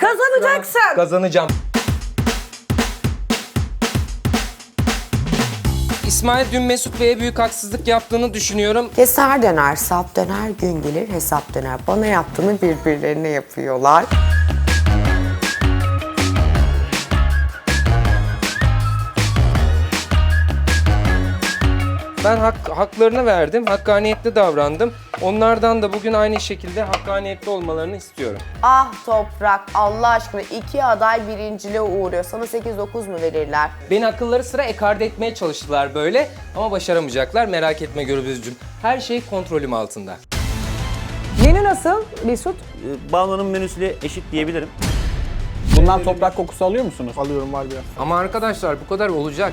Kazanacaksın. Kazanacağım. İsmail dün Mesut Bey'e büyük haksızlık yaptığını düşünüyorum. Keser döner, sap döner, gün gelir hesap döner. Bana yaptığını birbirlerine yapıyorlar. Ben hak, haklarını verdim, hakkaniyetli davrandım. Onlardan da bugün aynı şekilde hakkaniyetli olmalarını istiyorum. Ah toprak Allah aşkına iki aday birinciliğe uğruyor. Sana 8-9 mu verirler? Beni akılları sıra ekarte etmeye çalıştılar böyle ama başaramayacaklar. Merak etme Gürbüzcüm. Her şey kontrolüm altında. Menü nasıl Mesut? Ee, Banu'nun menüsüyle eşit diyebilirim. Bundan toprak kokusu alıyor musunuz? Alıyorum var biraz. Ama arkadaşlar bu kadar olacak.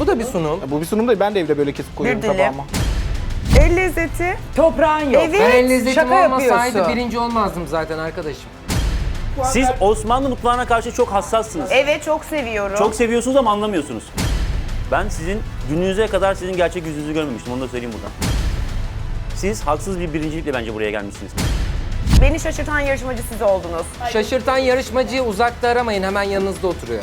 Bu da bir sunum. Bu bir sunum değil. Ben de evde böyle kesip koyuyorum Bir dilim. tabağıma. El lezzeti. Toprağın yok. Evet. Ben el lezzetim Şaka olmasaydı yapıyorsun. birinci olmazdım zaten arkadaşım. Siz Osmanlı mutfağına karşı çok hassassınız. Evet çok seviyorum. Çok seviyorsunuz ama anlamıyorsunuz. Ben sizin gününüze kadar sizin gerçek yüzünüzü görmemiştim. Onu da söyleyeyim buradan. Siz haksız bir birincilikle bence buraya gelmişsiniz. Beni şaşırtan yarışmacı siz oldunuz. Şaşırtan yarışmacıyı uzakta aramayın hemen yanınızda oturuyor.